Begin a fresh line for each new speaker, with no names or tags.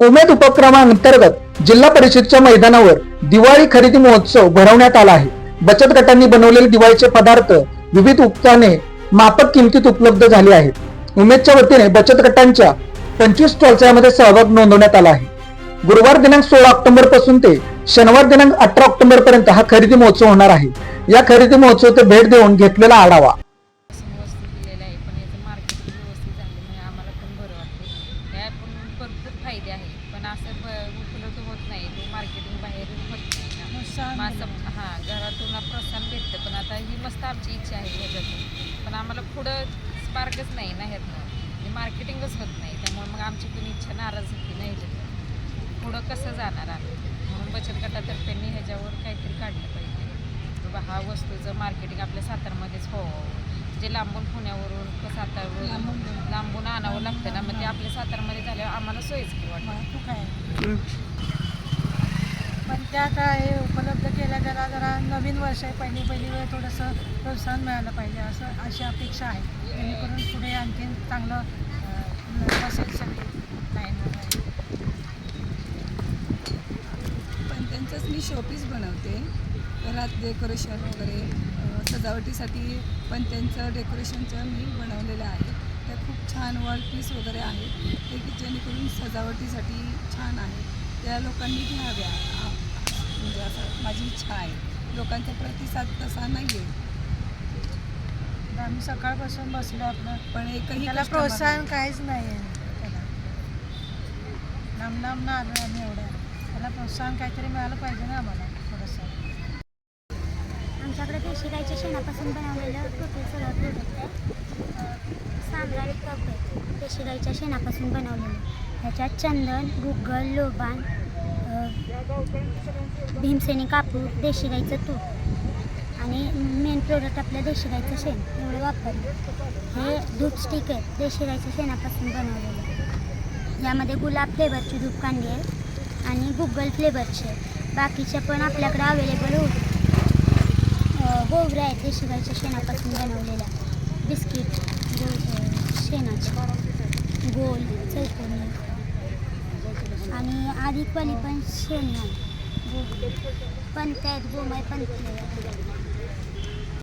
उमेद उपक्रमांतर्गत जिल्हा परिषदच्या मैदानावर दिवाळी खरेदी महोत्सव भरवण्यात आला आहे. बचत गटांनी बनवलेले दिवाळीचे पदार्थ विविध उपकरणे मापक किमतीत उपलब्ध झाले आहेत. उमेदच्या वतीने बचत गटांच्या पंचवीस स्टॉलचा यामध्ये सहभाग नोंदवण्यात आला आहे. गुरुवार दिनांक सोळा ऑक्टोबरपासून ते शनिवार दिनांक अठरा ऑक्टोबर पर्यंत हा खरेदी महोत्सव होणार आहे. या खरेदी महोत्सव ते भेट देऊन घेतलेला आढावा
व्यवस्थित दिलेलं आहे पण याचं मार्केटिंग व्यवस्थित झाल्यामुळे आम्हाला पण बरं वाटते या पण भरपूर फायदे आहेत. पण असं उपलब्ध होत नाही. ते मार्केटिंग बाहेर होत नाही ना. मग असं हां घरातून प्रोत्साहन भेटतं. पण आता ही मस्त आमची इच्छा आहे ह्याच्यातून पण आम्हाला पुढं स्पार्कच नाही ना ह्यातनं. मार्केटिंगच होत नाही. त्यामुळे मग आमची पण इच्छा नाराज होती ना ह्याच्यातून पुढं कसं जाणार आम्ही? म्हणून बचत गटातर्फे ह्याच्यावर काहीतरी काढलं पाहिजे. बाबा हा वस्तूचं मार्केटिंग आपल्या सातारमध्येच व्हावं जे लांबून पुण्यावरून क- सातारवरून लांबून आणावं लागतं ना मग ते आपल्या सातारमध्ये झाल्यावर आम्हाला सोयीस्कर वाटतं.
पण त्या काय उपलब्ध केल्या जरा जरा नवीन वर्ष आहे. पहिली पहिली वेळ थोडंसं प्रोत्साहन मिळालं पाहिजे असं अशी अपेक्षा आहे. जेणेकरून पुढे आणखीन चांगलं बसेल सगळी. लाईन
पण त्यांचंच मी शोपीस बनवते. घरात डेकोरेशन वगैरे सजावटीसाठी पण त्यांचं डेकोरेशनचं मी बनवलेलं आहे. त्या खूप छान वॉल पीस वगैरे आहेत. ते की जेणेकरून सजावटीसाठी छान आहे. त्या लोकांनी घ्याव्या. म्हणजे असं माझी इच्छा आहे. लोकांचा प्रतिसाद तसा नाही आहे
तर आम्ही सकाळपासून बसलो आपलं.
पण एकही
त्याला प्रोत्साहन काहीच नाही आहे त्याला लांब ना आलो आम्ही एवढं त्याला प्रोत्साहन काहीतरी मिळालं पाहिजे ना आम्हाला.
देशी गायच्या शेणापासून बनवलेलं टोटल सगळं प्रोडक्ट आहे सामराणी कप आहे देशी गायच्या शेणापासून बनवलेलं. ह्याच्यात चंदन गुग्गल लोबान भीमसेनी कापूर देशी गाईचं तूप आणि मेन प्रोडक्ट आपलं देशी गाईचं शेण एवढं वापरलं. हे धूप स्टिक आहे देशी गाईच्या शेणापासून बनवलेलं. यामध्ये गुलाब फ्लेवरची धूप कांडी आहे आणि गुग्गल फ्लेवरची आहे. बाकीच्या पण आपल्याकडे अवेलेबल होते हो, गोवऱ्या आहेत. देशी गाईच्या शेणापासून बनवलेल्या बिस्किट गो शेणाचे गोल चौकोनी. आणि आधिकवाली पण शेण आहे. पण पंत्या आहेत गोमय पण